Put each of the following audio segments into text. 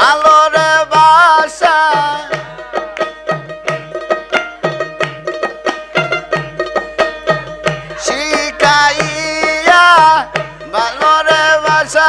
ভালোর বাসা। শিখাইয়া ভালোর বাসা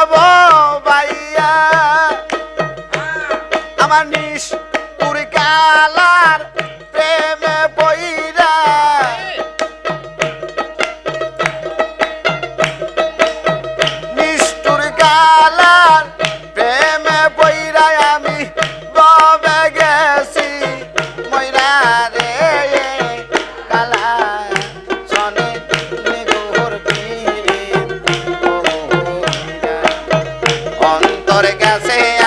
যাব বাইয়া আমার নিশ পুরকালার গেছে।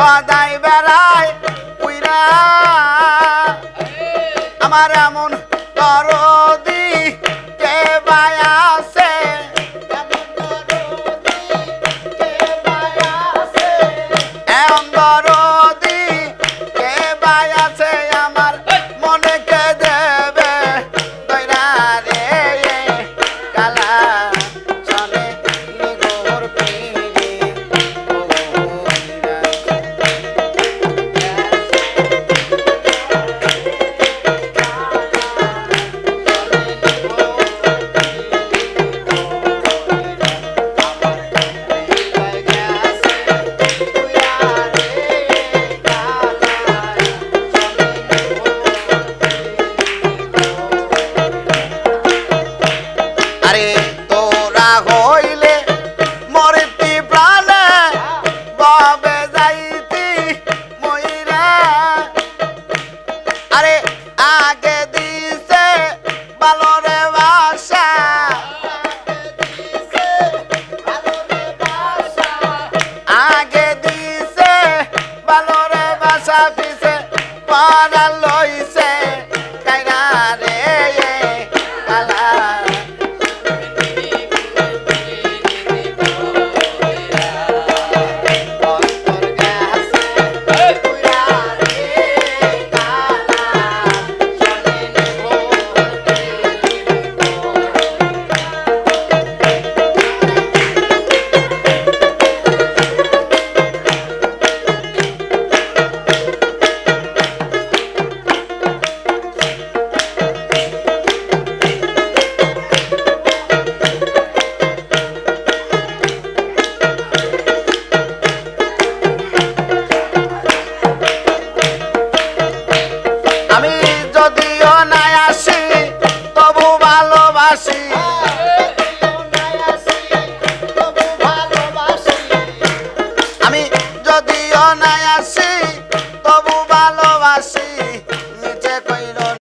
সদাই বেড়ায় উইরা। আমার এমন করো পাড়া লইছে see.